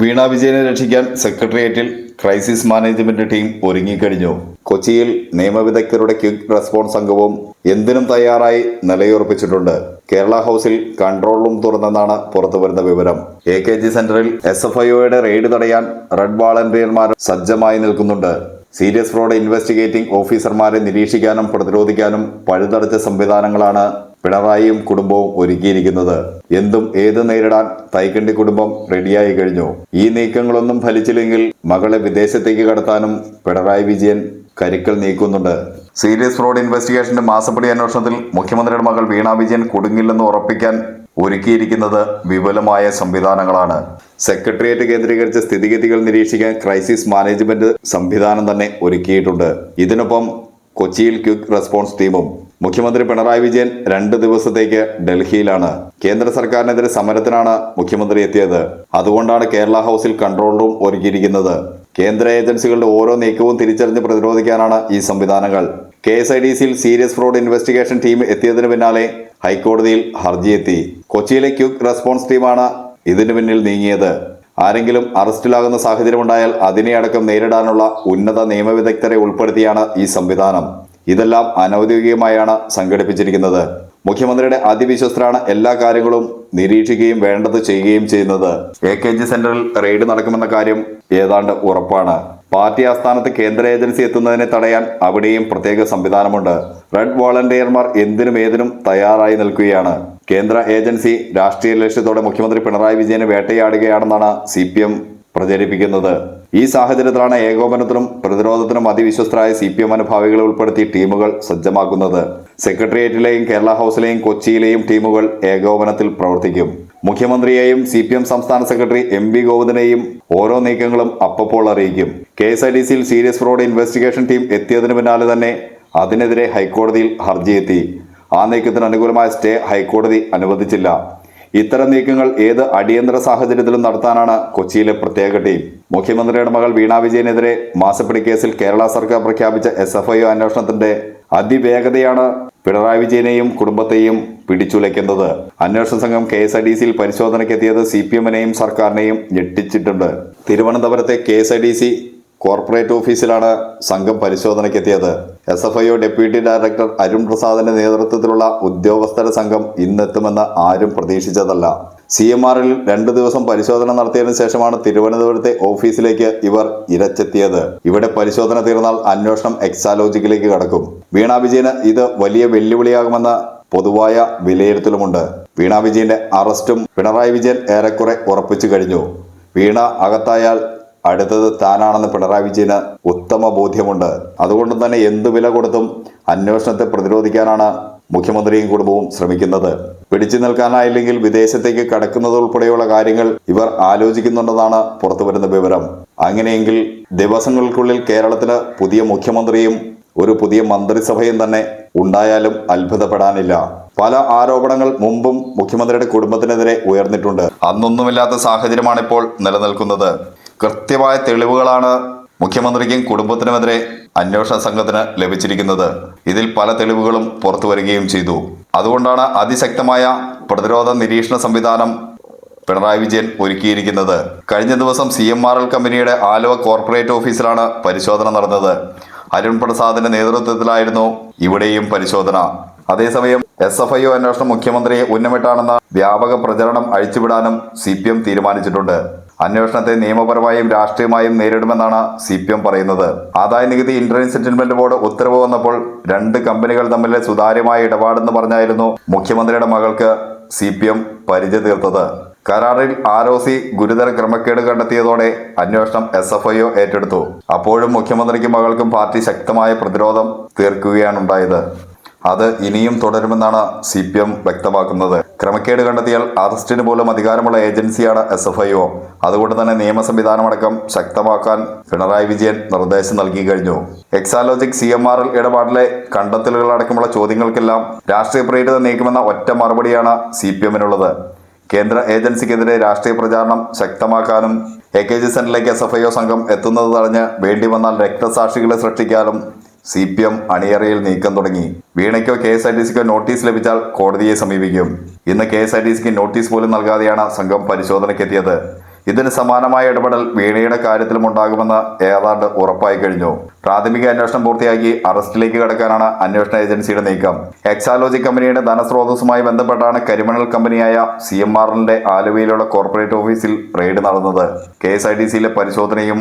വീണ വിജയനെ രക്ഷിക്കാൻ സെക്രട്ടേറിയറ്റിൽ ക്രൈസിസ് മാനേജ്മെന്റ് ടീം ഒരുങ്ങിക്കഴിഞ്ഞു. കൊച്ചിയിൽ നിയമവിദഗ്ധരുടെ ക്വിക്ക് റെസ്പോൺസ് സംഘവും എന്തിനും തയ്യാറായി നിലയുറപ്പിച്ചിട്ടുണ്ട്. കേരള ഹൗസിൽ കൺട്രോൾ റൂം തുറന്നെന്നാണ് പുറത്തുവരുന്ന വിവരം. എ കെ ജി സെന്ററിൽ എസ് എഫ് ഐഒയുടെ റെയ്ഡ് തടയാൻ റെഡ് വാളണ്ടിയർമാർ സജ്ജമായി നിൽക്കുന്നുണ്ട്. സീരിയസ് ഫ്രോഡ് ഇൻവെസ്റ്റിഗേറ്റിംഗ് ഓഫീസർമാരെ നിരീക്ഷിക്കാനും പ്രതിരോധിക്കാനും പഴുതടച്ച സംവിധാനങ്ങളാണ് പിണറായിയും കുടുംബവും ഒരുക്കിയിരിക്കുന്നത് എന്തും ഏത് നേരിടാൻ തൈക്കണ്ടി കുടുംബം റെഡിയായി കഴിഞ്ഞു. ഈ നീക്കങ്ങളൊന്നും ഫലിച്ചില്ലെങ്കിൽ മകളെ വിദേശത്തേക്ക് കടത്താനും പിണറായി വിജയൻ കരുക്കൾ നീക്കുന്നുണ്ട്. സീരിയസ് ഫ്രോഡ് ഇൻവെസ്റ്റിഗേഷന്റെ മാസപ്പടി അന്വേഷണത്തിൽ മുഖ്യമന്ത്രിയുടെ മകൾ വീണ വിജയൻ കുടുങ്ങില്ലെന്ന് ഉറപ്പിക്കാൻ ഒരുക്കിയിരിക്കുന്നത് വിപുലമായ സംവിധാനങ്ങളാണ്. സെക്രട്ടേറിയറ്റ് കേന്ദ്രീകരിച്ച സ്ഥിതിഗതികൾ നിരീക്ഷിക്കാൻ ക്രൈസിസ് മാനേജ്മെന്റ് സംവിധാനം തന്നെ ഒരുക്കിയിട്ടുണ്ട്. ഇതിനൊപ്പം കൊച്ചിയിൽ ക്വിക്ക് റെസ്പോൺസ് ടീമും മുഖ്യമന്ത്രി പിണറായി വിജയൻ രണ്ട് ദിവസത്തേക്ക് ഡൽഹിയിലാണ്. കേന്ദ്ര സർക്കാരിനെതിരെ സമരത്തിനാണ് മുഖ്യമന്ത്രി എത്തിയത്. അതുകൊണ്ടാണ് കേരള ഹൗസിൽ കൺട്രോൾ റൂം ഒരുക്കിയിരിക്കുന്നത്. കേന്ദ്ര ഏജൻസികളുടെ ഓരോ നീക്കവും തിരിച്ചറിഞ്ഞ് പ്രതിരോധിക്കാനാണ് ഈ സംവിധാനങ്ങൾ. കെ എസ് ഐ ഡി സിയിൽ സീരിയസ് ഫ്രോഡ് ഇൻവെസ്റ്റിഗേഷൻ ടീം എത്തിയതിനു പിന്നാലെ ഹൈക്കോടതിയിൽ ഹർജി എത്തി. കൊച്ചിയിലെ ക്യുക്ക് റെസ്പോൺസ് ടീമാണ് ഇതിനു പിന്നിൽ നീങ്ങിയത്. ആരെങ്കിലും അറസ്റ്റിലാകുന്ന സാഹചര്യമുണ്ടായാൽ അതിനെ അടക്കം നേരിടാനുള്ള ഉന്നത നിയമവിദഗ്ധരെ ഉൾപ്പെടുത്തിയാണ് ഈ സംവിധാനം. ഇതെല്ലാം അനൗദ്യോഗികമായാണ് സംഘടിപ്പിച്ചിരിക്കുന്നത്. മുഖ്യമന്ത്രിയുടെ അതിവിശ്വസ്തരാണ് എല്ലാ കാര്യങ്ങളും നിരീക്ഷിക്കുകയും വേണ്ടത് ചെയ്യുകയും ചെയ്യുന്നത്. എ കെ ജി സെന്ററിൽ റെയ്ഡ് നടക്കുമെന്ന കാര്യം ഏതാണ്ട് ഉറപ്പാണ്. പാർട്ടി ആസ്ഥാനത്ത് കേന്ദ്ര ഏജൻസി എത്തുന്നതിനെ തടയാൻ അവിടെയും പ്രത്യേക സംവിധാനമുണ്ട്. റെഡ് വോളണ്ടിയർമാർ എന്തിനും ഏതിനും തയ്യാറായി നിൽക്കുകയാണ്. കേന്ദ്ര ഏജൻസി രാഷ്ട്രീയ ലക്ഷ്യത്തോടെ മുഖ്യമന്ത്രി പിണറായി വിജയനെ വേട്ടയാടുകയാണെന്നാണ് സി പ്രചരിപ്പിക്കുന്നത്. ഈ സാഹചര്യത്തിലാണ് ഏകോപനത്തിനും പ്രതിരോധത്തിനും അതിവിശ്വസ്തരായ സി പി എം അനുഭാവികളെ ഉൾപ്പെടുത്തി ടീമുകൾ സജ്ജമാക്കുന്നത്. സെക്രട്ടേറിയറ്റിലെയും കേരള ഹൌസിലെയും കൊച്ചിയിലെയും ടീമുകൾ ഏകോപനത്തിൽ പ്രവർത്തിക്കും. മുഖ്യമന്ത്രിയെയും സി പി എം സംസ്ഥാന സെക്രട്ടറി എം വി ഗോവിന്ദനെയും ഓരോ നീക്കങ്ങളും അപ്പപ്പോൾ അറിയിക്കും. കെ എസ് ഐ ഡി സിയിൽ സീരിയസ് ഫ്രോഡ് ഇൻവെസ്റ്റിഗേഷൻ ടീം എത്തിയതിനു പിന്നാലെ തന്നെ അതിനെതിരെ ഹൈക്കോടതിയിൽ ഹർജിയെത്തി. ആ നീക്കത്തിന് അനുകൂലമായ സ്റ്റേ ഹൈക്കോടതി അനുവദിച്ചില്ല. ഇത്തരം നീക്കങ്ങൾ ഏത് അടിയന്തര സാഹചര്യത്തിലും നടത്താനാണ് കൊച്ചിയിലെ പ്രത്യേക ടീം? മുഖ്യമന്ത്രിയുടെ മകൾ വീണ വിജയനെതിരെ മാസപ്പിടി കേസിൽ കേരള സർക്കാർ പ്രഖ്യാപിച്ച എസ് എഫ് ഐ അന്വേഷണത്തിന്റെ അതിവേഗതയാണ് പിണറായി വിജയനെയും കുടുംബത്തെയും പിടിച്ചുലയ്ക്കുന്നത്. അന്വേഷണ സംഘം കെ എസ് ഐ ഡി സിയിൽ പരിശോധനയ്ക്കെത്തിയത് സി പി എമ്മിനെയും സർക്കാരിനെയും ഞെട്ടിച്ചിട്ടുണ്ട്. തിരുവനന്തപുരത്തെ K S I D C corporate ഓഫീസിലാണ് സംഘം പരിശോധനയ്ക്കെത്തിയത്. S F I deputy director Arun പ്രസാദിന്റെ നേതൃത്വത്തിലുള്ള ഉദ്യോഗസ്ഥരുടെ സംഘം ഇന്നെത്തുമെന്ന് ആരും പ്രതീക്ഷിച്ചതല്ല. സി എം ആറിൽ രണ്ടു ദിവസം പരിശോധന നടത്തിയതിനു ശേഷമാണ് തിരുവനന്തപുരത്തെ ഓഫീസിലേക്ക് ഇവർ ഇരച്ചെത്തിയത്. ഇവിടെ പരിശോധന തീർന്നാൽ അന്വേഷണം എക്സാലോജിക്കിലേക്ക് കടക്കും. വീണ വിജയന് ഇത് വലിയ വെല്ലുവിളിയാകുമെന്ന പൊതുവായ വിലയിരുത്തലുമുണ്ട്. വീണ വിജയന്റെ അറസ്റ്റും പിണറായി വിജയൻ ഏറെക്കുറെ ഉറപ്പിച്ചു കഴിഞ്ഞു. വീണ അകത്തായാൽ അടുത്തത് താനാണെന്ന് പിണറായി വിജയന് ഉത്തമ ബോധ്യമുണ്ട്. അതുകൊണ്ട് തന്നെ എന്ത് വില കൊടുത്തും അന്വേഷണത്തെ പ്രതിരോധിക്കാനാണ് മുഖ്യമന്ത്രിയും കുടുംബവും ശ്രമിക്കുന്നത്. പിടിച്ചു നിൽക്കാനായില്ലെങ്കിൽ വിദേശത്തേക്ക് കടക്കുന്നത് ഉൾപ്പെടെയുള്ള കാര്യങ്ങൾ ഇവർ ആലോചിക്കുന്നുണ്ടെന്നാണ് പുറത്തുവരുന്ന വിവരം. അങ്ങനെയെങ്കിൽ ദിവസങ്ങൾക്കുള്ളിൽ കേരളത്തിന് പുതിയ മുഖ്യമന്ത്രിയും ഒരു പുതിയ മന്ത്രിസഭയും തന്നെ ഉണ്ടായാലും അത്ഭുതപ്പെടാനില്ല. പല ആരോപണങ്ങൾ മുമ്പും മുഖ്യമന്ത്രിയുടെ കുടുംബത്തിനെതിരെ ഉയർന്നിട്ടുണ്ട്. അന്നൊന്നുമില്ലാത്ത സാഹചര്യമാണ് ഇപ്പോൾ നിലനിൽക്കുന്നത്. കൃത്യമായ തെളിവുകളാണ് മുഖ്യമന്ത്രിക്കും കുടുംബത്തിനുമെതിരെ അന്വേഷണ സംഘത്തിന് ലഭിച്ചിരിക്കുന്നത്. ഇതിൽ പല തെളിവുകളും പുറത്തു വരികയും ചെയ്തു. അതുകൊണ്ടാണ് അതിശക്തമായ പ്രതിരോധ നിരീക്ഷണ സംവിധാനം പിണറായി വിജയൻ ഒരുക്കിയിരിക്കുന്നത്. കഴിഞ്ഞ ദിവസം സി എം ആർ എൽ കമ്പനിയുടെ ആലുവ കോർപ്പറേറ്റ് ഓഫീസിലാണ് പരിശോധന നടന്നത്. അരുൺ പ്രസാദിന്റെ നേതൃത്വത്തിലായിരുന്നു ഇവിടെയും പരിശോധന. അതേസമയം എസ് എഫ് ഐ ഒ അന്വേഷണം മുഖ്യമന്ത്രിയെ ഉന്നമിട്ടാണെന്ന വ്യാപക പ്രചരണം അഴിച്ചുവിടാനും സി പി എം തീരുമാനിച്ചിട്ടുണ്ട്. അന്വേഷണത്തെ നിയമപരമായും രാഷ്ട്രീയമായും നേരിടുമെന്നാണ് സി പി എം പറയുന്നത്. ആദായ നികുതി ഇന്റർനെറ്റ് സെറ്റിൽമെന്റ് ബോർഡ് ഉത്തരവ് വന്നപ്പോൾ രണ്ട് കമ്പനികൾ തമ്മിലെ സുതാര്യമായ ഇടപാടെന്ന് പറഞ്ഞായിരുന്നു മുഖ്യമന്ത്രിയുടെ മകൾക്ക് സി പി എം പരിചയ തീർത്തത്. കരാറിൽ ആർ ഒ സി ഗുരുതര ക്രമക്കേട് കണ്ടെത്തിയതോടെ അന്വേഷണം എസ് എഫ് ഐ ഒ ഏറ്റെടുത്തു. അപ്പോഴും മുഖ്യമന്ത്രിക്കും മകൾക്കും പാർട്ടി ശക്തമായ പ്രതിരോധം തീർക്കുകയാണുണ്ടായത്. അത് ഇനിയും തുടരുമെന്നാണ് സി പി എം വ്യക്തമാക്കുന്നത്. ക്രമക്കേട് കണ്ടെത്തിയാൽ അറസ്റ്റിന് പോലും അധികാരമുള്ള ഏജൻസിയാണ് എസ് എഫ് ഐ ഒ. അതുകൊണ്ട് തന്നെ നിയമ സംവിധാനമടക്കം ശക്തമാക്കാൻ പിണറായി വിജയൻ നിർദ്ദേശം നൽകി കഴിഞ്ഞു. Exalogic C M R L ഇടപാടിലെ കണ്ടെത്തലുകളടക്കമുള്ള ചോദ്യങ്ങൾക്കെല്ലാം രാഷ്ട്രീയ പ്രേരിത നീക്കുമെന്ന ഒറ്റ മറുപടിയാണ് സി പി എമ്മിനുള്ളത്. കേന്ദ്ര ഏജൻസിക്കെതിരെ രാഷ്ട്രീയ പ്രചാരണം ശക്തമാക്കാനും എ കെ ജി സെന്ററിലേക്ക് എസ് എഫ് ഐ ഒ സംഘം എത്തുന്നത് തടഞ്ഞ് വേണ്ടി വന്നാൽ രക്തസാക്ഷികളെ സൃഷ്ടിക്കാനും സി പി എം അണിയറയിൽ നീക്കം തുടങ്ങി. വീണയ്ക്കോ കെ എസ് ആർ ടി സിക്കോ നോട്ടീസ് ലഭിച്ചാൽ കോടതിയെ സമീപിക്കും. ഇന്ന് കെ എസ് ആർ ടി സിക്ക് നോട്ടീസ് പോലും നൽകാതെയാണ് സംഘം പരിശോധനയ്ക്കെത്തിയത്. ഇതിന് സമാനമായ ഇടപെടൽ വീണയുടെ കാര്യത്തിലും ഉണ്ടാകുമെന്ന് ഏതാണ്ട് ഉറപ്പായി കഴിഞ്ഞു. പ്രാഥമിക അന്വേഷണം പൂർത്തിയാക്കി അറസ്റ്റിലേക്ക് കടക്കാനാണ് അന്വേഷണ ഏജൻസിയുടെ നീക്കം. എക്സാലോജി കമ്പനിയുടെ ധനസ്രോതസ്സുമായി ബന്ധപ്പെട്ടാണ് കരിമണൽ കമ്പനിയായ സി എം ആറിന്റെ ആലുവയിലുള്ള കോർപ്പറേറ്റ് ഓഫീസിൽ റെയ്ഡ് നടന്നത്. കെ എസ് ഐ ഡി സിയിലെ പരിശോധനയും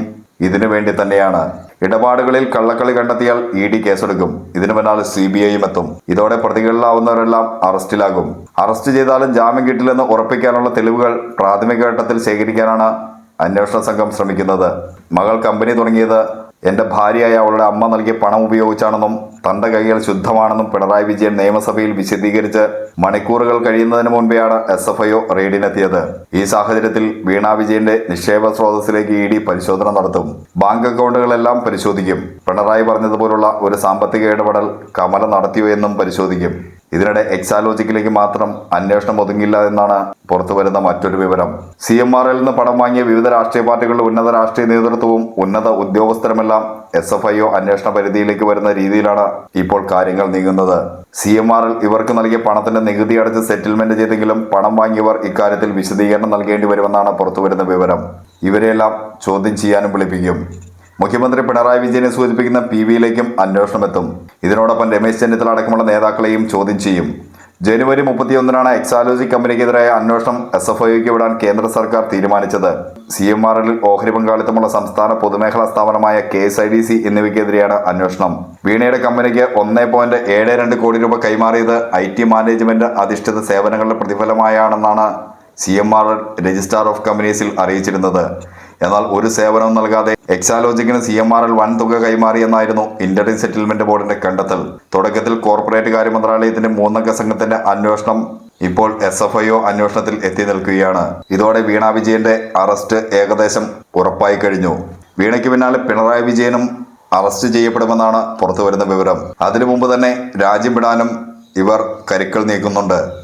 ഇതിനു വേണ്ടി തന്നെയാണ്. ഇടപാടുകളിൽ കള്ളക്കളി കണ്ടെത്തിയാൽ ഇ ഡി കേസെടുക്കും. ഇതിനു പിന്നാലെ സി ബി ഐയും എത്തും. ഇതോടെ പ്രതികളിലാവുന്നവരെല്ലാം അറസ്റ്റിലാകും. അറസ്റ്റ് ചെയ്താലും ജാമ്യം കിട്ടില്ലെന്ന് ഉറപ്പിക്കാനുള്ള തെളിവുകൾ പ്രാഥമിക ഘട്ടത്തിൽ ശേഖരിക്കാനാണ് അന്വേഷണ സംഘം ശ്രമിക്കുന്നത്. മകൾ കമ്പനി തുടങ്ങിയത് എന്റെ ഭാര്യയായ അവളുടെ അമ്മ നൽകിയ പണം ഉപയോഗിച്ചാണെന്നും തന്റെ കൈകൾ ശുദ്ധമാണെന്നും പിണറായി വിജയൻ നിയമസഭയിൽ വിശദീകരിച്ച് മണിക്കൂറുകൾ കഴിയുന്നതിന് മുൻപെയാണ് എസ് എഫ് ഐഒ റെയ്ഡിനെത്തിയത്. ഈ സാഹചര്യത്തിൽ വീണ വിജയന്റെ നിക്ഷേപ സ്രോതസ്സിലേക്ക് ഇ ഡി പരിശോധന നടത്തും. ബാങ്ക് അക്കൗണ്ടുകളെല്ലാം പരിശോധിക്കും. പിണറായി പറഞ്ഞതുപോലുള്ള ഒരു സാമ്പത്തിക ഇടപെടൽ കമല നടത്തിയോ എന്നും പരിശോധിക്കും. ഇതിനിടെ എക്സാലോജിക്കിലേക്ക് മാത്രം അന്വേഷണം ഒതുങ്ങില്ല എന്നാണ് പുറത്തു വരുന്ന മറ്റൊരു വിവരം. സി എം ആറിൽ നിന്ന് പണം വാങ്ങിയ വിവിധ രാഷ്ട്രീയ പാർട്ടികളുടെ ഉന്നത രാഷ്ട്രീയ നേതൃത്വവും ഉന്നത ഉദ്യോഗസ്ഥരുമെല്ലാം എസ് എഫ് ഐ ഒ അന്വേഷണ പരിധിയിലേക്ക് വരുന്ന രീതിയിലാണ് ഇപ്പോൾ കാര്യങ്ങൾ നീങ്ങുന്നത്. സി എം ആർ എൽ ഇവർക്ക് നൽകിയ പണത്തിന്റെ നികുതി അടച്ച് സെറ്റിൽമെന്റ് ചെയ്തെങ്കിലും പണം വാങ്ങിയവർ ഇക്കാര്യത്തിൽ വിശദീകരണം നൽകേണ്ടി വരുമെന്നാണ് പുറത്തുവരുന്ന വിവരം. ഇവരെയെല്ലാം ചോദ്യം ചെയ്യാനും വിളിപ്പിക്കും. മുഖ്യമന്ത്രി പിണറായി വിജയനെ സൂചിപ്പിക്കുന്ന പി വിയിലേക്കും അന്വേഷണം എത്തും ഇതിനോടൊപ്പം രമേശ് ചെന്നിത്തല അടക്കമുള്ള നേതാക്കളെയും ചോദ്യം ചെയ്യും. ജനുവരി മുപ്പത്തിയൊന്നിനാണ് എക്സാലോജി കമ്പനിക്കെതിരായ അന്വേഷണം എസ് എഫ് ഐക്ക് വിടാൻ കേന്ദ്ര സർക്കാർ തീരുമാനിച്ചത്. സി എം എല്ലിൽ ഓഹരി പങ്കാളിത്തമുള്ള സംസ്ഥാന പൊതുമേഖലാ സ്ഥാപനമായ K S I D C എന്നിവയ്ക്കെതിരെയാണ് അന്വേഷണം. വീണയുടെ കമ്പനിക്ക് ഒന്നേ പോയിന്റ് ഏഴ് രണ്ട് കോടി രൂപ കൈമാറിയത് ഐ ടി മാനേജ്മെന്റ് അധിഷ്ഠിത സേവനങ്ങളുടെ പ്രതിഫലമായാണെന്നാണ് C M R registrar of കമ്പനീസിൽ അറിയിച്ചിരുന്നത്. എന്നാൽ ഒരു സേവനവും നൽകാതെ എക്സാലോജിക്കിന് സി എം ആർ എൽ വൻ തുക കൈമാറിയെന്നായിരുന്നു ഇന്റർനെറ്റ് സെറ്റിൽമെന്റ് ബോർഡിന്റെ കണ്ടെത്തൽ. തുടക്കത്തിൽ കോർപ്പറേറ്റ് കാര്യ മന്ത്രാലയത്തിന്റെ മൂന്നംഗ സംഘത്തിന്റെ അന്വേഷണം ഇപ്പോൾ എസ് എഫ് ഐ ഒ അന്വേഷണത്തിൽ എത്തി നിൽക്കുകയാണ്. ഇതോടെ വീണ വിജയന്റെ അറസ്റ്റ് ഏകദേശം ഉറപ്പായി കഴിഞ്ഞു. വീണയ്ക്ക് പിന്നാലെ പിണറായി വിജയനും അറസ്റ്റ് ചെയ്യപ്പെടുമെന്നാണ് പുറത്തുവരുന്ന വിവരം. അതിനു മുമ്പ് തന്നെ രാജ്യം വിടാനും ഇവർ കരുക്കൾ നീക്കുന്നുണ്ട്.